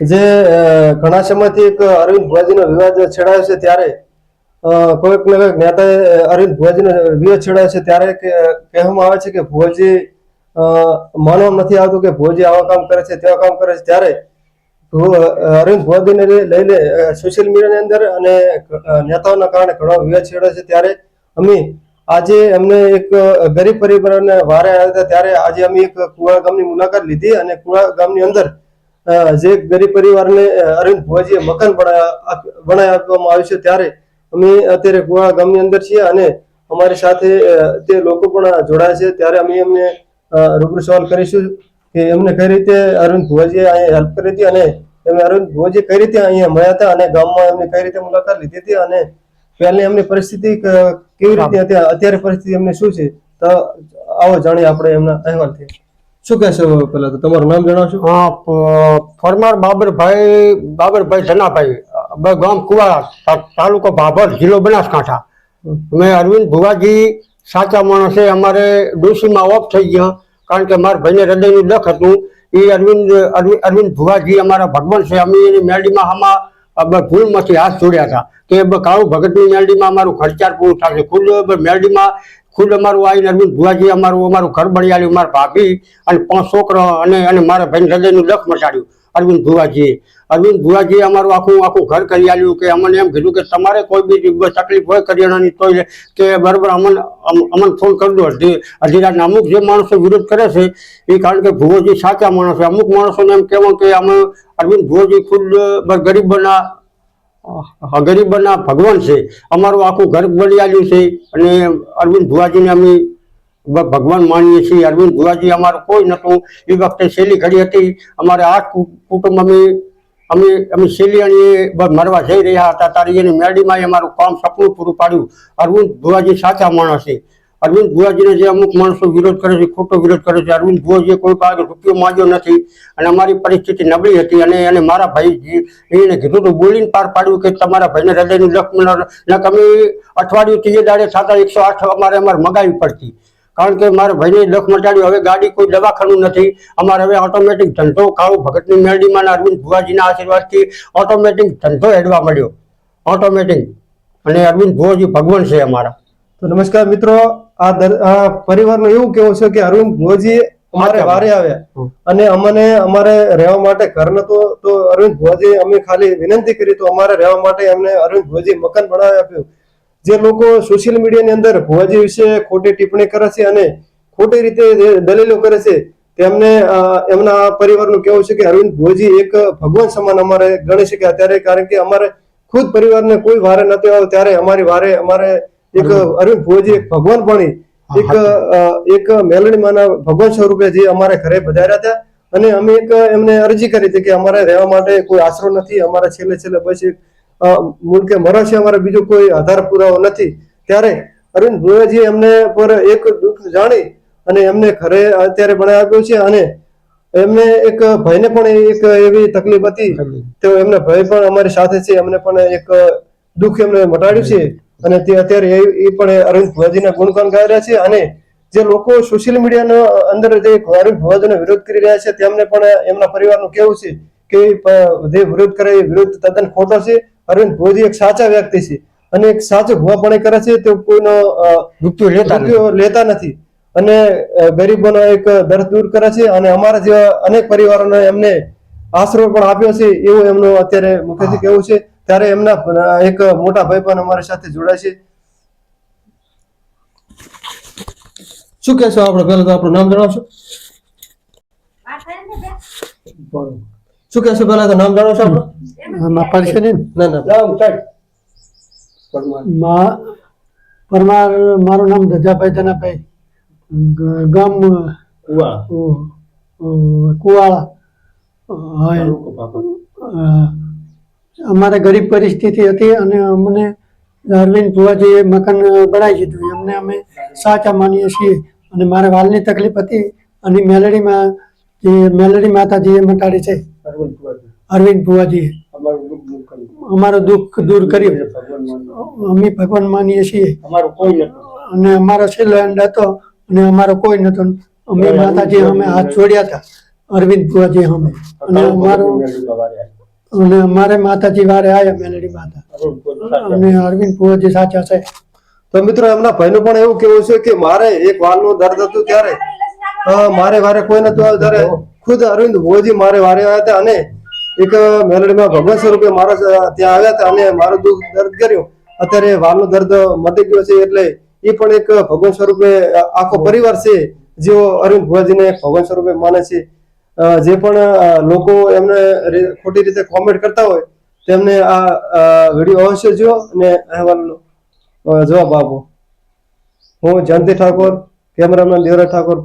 જે ઘણા સમયથી એક અરવિંદ ભુવાજીનો વિવાદ છેડાયો છે ત્યારે કોઈક ને કોઈક નેતાએ અરવિંદ ભુવાજીનો વિવાદ છેડાયો છે ત્યારે કહેવામાં આવે છે કે ભુવાજી માનવામાં નથી આવતું કે ભુવાજી આવા કામ કરે છે, તેવા કામ કરે છે. ત્યારે અરવિંદ ભુવાજીને લઈ- લઈને સોશિયલ મીડિયાની અંદર અને નેતાઓના કારણે ઘણો વિવાદ છેડાયો છે. ત્યારે અમે આજે અમને એક ગરીબ પરિવારને વારે આવ્યા હતા. ત્યારે આજે અમે એક કુવા ગામની મુલાકાત લીધી અને કુવા ગામની અંદર જે ગરીબ પરિવારને અરવિંદ ભુવાજીએ મકાન બનાવ્યા બનાવી આપવામાં આવ્યું છે ત્યારે અમે અત્યારે કુવા ગામની અંદર છીએ અને અમારી સાથે તે લોકો પણ જોડાયા છે. ત્યારે અમે એમને રૂબરૂ સવાલ કરીશું કે એમને કઈ રીતે અરવિંદ ભુવાજીએ અહીંયા હેલ્પ કરી હતી અને એમને અરવિંદ ભુવાજી કઈ રીતે અહીંયા મળ્યા હતા અને ગામમાં એમને કઈ રીતે મુલાકાત લીધી હતી અને પહેલી એમની પરિસ્થિતિ કેવી રીતે હતી અત્યારે પરિસ્થિતિ એમને શું છે? તો આવો જાણીએ આપણે એમના અહેવાલથી શું કહેશો પેલા તો? તમારું નામ જણાવશો? હા ફરમાર બાબરભાઈ બાબરભાઈ જનાભાઈ ગામ કુવાડા તાલુકો ભાભર, જિલ્લો બનાસકાંઠા. મેં અરવિંદ ભુવાજી, સાચા માણસ અમારે ડોસીમાં ઓફ થઈ ગયા, કારણ કે મારા ભાઈને હૃદયનું દખ હતું. એ અરવિંદ અરવિંદ ભુવાજી અમારા ભગવાન છે. અમે એની મેરડીમાં આમાં ભૂલમાંથી હાથ જોડ્યા હતા. કે કાળુ ભગતની મેળીમાં અમારું ખર્ચાર પૂરું થશે ખુદ મેરડીમાં ખુદ અમારું આવીને અરવિંદ ભુવાજી અમારું અમારું ઘર બળી આવ્યું મારા ભાભી અને પાંચ છોકરા અને અને મારા ભાઈ હૃદયનું દખ મચાડ્યું, અરવિંદ ભુવાજીએ અરવિંદ ભુવાજીએ અમારું આખું આખું ઘર કરી આલ્યું કે અમને એમ કીધું કે તમારે કોઈ બી તકલીફ હોય કરિયાણાની તો કે બરાબર અમન અમ- અમને ફોન કરી દો અડધી અડધી રાતના અમુક જે માણસો વિરોધ કરે છે, એ કારણ કે ભુવોજી સાચા માણસો છે. અમુક માણસોને એમ કહેવું કે અમે અરવિંદ ભુવોજી ખુદ ગરીબોના અ, ભગવાન છે. અમારું આખું ઘર આવ્યું છે અને અરવિંદ ભુવાજીને અમે ભગવાન માનીએ છીએ. અરવિંદ ભુવાજી અમારું કોઈ નહોતું. એ વખતે શેલી ઘડી હતી. અમારે કુ- કુટુંબ અમે અમે અમે શેલિયાણીએ બ- મરવા જઈ રહ્યા હતા. તારી એની મેરડીમાં અમારું કામ સપનું પૂરું પાડ્યું. અરવિંદ ભુવાજી સાચા માણસ છે. અરવિંદ ભુવાજીને જે અમુક માણસો વિરોધ કરે છે, ખોટો વિરોધ કરે છે, અરવિંદ ભુવાજીએ કોઈ પાસે રૂપિયો માંગ્યો નથી અને અમારી પરિસ્થિતિ નબળી હતી અને એને મારા ભાઈ એને કીધું હતું બોલીને પાર પાડ્યું કે તમારા ભાઈને હૃદયનું ને અમે અઠવાડિયું ત્રીજે દાડે થતા એકસો આઠ અમારે અમારે મગાવી પડતી. કારણ કે મારા ભાઈને લખ મટાડ્યું, હવે ગાડી કોઈ દવાખાનું નથી, અમારે હવે ઓટોમેટિક ધંધો કાળુ ભગતની મેળડીમાં અરવિંદ ભુવાજીના આશીર્વાદથી ઓટોમેટિક ધંધો હેડવા મળ્યો. ઓટોમેટિક અને અરવિંદ ભુવાજી ભગવાન છે અમારા. તો નમસ્કાર મિત્રો આ પરિવારનું એવું કેવું છે કે અરવિંદ ભુવાજી અમારે વારે આવ્યા અને અમને અમારે રહેવા માટે ઘર નતો તો અરવિંદ ભુવાજી અમે ખાલી વિનંતી કરી તો અમારે રહેવા માટે અમને અરવિંદ ભુવાજી મકાન બનાવી આપ્યું. જે લોકો સોશિયલ મીડિયાની અંદર ભુવાજી વિશે ખોટી ટિપ્પણી કરે છે અને ખોટી રીતે દલીલો કરે છે તેમને એમના પરિવારનું કેવું છે કે અરવિંદ ભુવાજી એક ભગવાન સમાન અમારે ગણી શકે અત્યારે કારણ કે અમારે ખુદ પરિવારને કોઈ વારે નથી આવ્યો ત્યારે અમારી વારે અમારે એક અરવિંદ ભુવજી એક ભગવાન ભણી એક એક મેલડીમાંના ભગવાન સ્વરૂપે જે અમારે ઘરે પધાર્યા હતા અને અમે એક એમને અરજી કરી હતી કે અમારે રહેવા માટે કોઈ આશરો નથી અમારે છેલ્લે છેલ્લે બસ એક મૂળ કે મરો છે અમારે બીજો કોઈ આધાર પુરાવો નથી. ત્યારે અરવિંદ ભુવાજી એમને પર એક દુઃખ જાણી અને એમને ઘરે અત્યારે પણ આપ્યું છે અને એમને એક ભાઈને પણ એક એવી તકલીફ હતી. તો એમને ભાઈ પણ અમારી સાથે છે એમને પણ એક દુઃખ એમને મટાડ્યું છે. અને તે અત્યારે એ એ પણ અરવિંદ ભુવાજીના ગુણગાન ગાઈ રહ્યા છે અને જે લોકો સોશિયલ મીડિયાના અંદર જે અરવિંદ ભુવાજીનો વિરોધ કરી રહ્યા છે તેમને પણ એમના પરિવારનું કેવું છે કે જે વિરોધ કરે એ વિરોધ તદ્દન ખોટો છે. અરવિંદ ભુવાજી એક સાચા વ્યક્તિ છે અને એક સાચો ભુવાપણે કરે છે તે કોઈનો નથી. લેતા નથી. અને ગરીબોનો એક દર્દ દૂર કરે છે અને અમારા જેવા અનેક પરિવારોને એમને આશરો પણ આપ્યો છે એવું એમનું અત્યારે મુખ્યથી કેવું છે. ત્યારે એમના એક મોટા ભાઈ પણ અમારી સાથે જોડાય છે. શું કહેશો આપણે? પહેલા તો આપણું નામ જણાવશો? શું કહેશો પહેલા તો નામ જણાવશો આપણું? પડશે ને? ના ના. રામ સાહેબ. પરમાર. પરમાર મારું નામ ધજાભાઈ ધનાભાઈ. ગામ કુવાળા. અ, અમારે ગરીબ પરિસ્થિતિ હતી અને અમને અરવિંદ ભુવાજીએ મકાન બનાવી દીધું. એમને અમે સાચા માનીએ છીએ. અને મારે વાલની તકલીફ હતી અને મેલડીમાં જે મેલડી માતાજીએ મટાડી છે. અરવિંદ ભુવાજીએ. અમારું દુઃખ દૂર કર્યું. અમે ભગવાન માનીએ છીએ. અને અમારો છેલ્લો એન્ડ હતો અને અમારો કોઈ નતો અમે માતાજી અમે હાથ જોડ્યા હતા. અરવિંદ ભુવાજી અમે. અને અમારો અને અમારે માતાજી વારે આવ્યા મેલડી માતા. અને અરવિંદ ભુવાજી સાચા છે. તો મિત્રો એમના ભાઈનું પણ એવું કેવું છે કે મારે એક વાલનું દર્દ હતું ત્યારે. મારે વારે કોઈ નતું આવ્યું ત્યારે ખુદ અરવિંદ ભોજી મારે વારે આવ્યા હતા અને એક મેલડીમાં ભગવાન સ્વરૂપે મારા ત્યાં આવ્યા હતા અને મારું દુઃખ દર્દ કર્યું. અત્યારે વાલનો દર્દ મટી ગયો છે એટલે એ પણ એક ભગવાન સ્વરૂપે આખો પરિવાર છે જેઓ અરવિંદ ભુવાજીને ભગવાન સ્વરૂપે માને છે. જે પણ લોકો એમને ખોટી રીતે કોમેન્ટ કરતા હોય, તેમને આ વીડિયો અવશ્ય જુઓ અને અહેવાલનો જવાબ આપો. હું જયંતિ ઠાકોર, કેમેરામેન દેવરાજ ઠાકોર.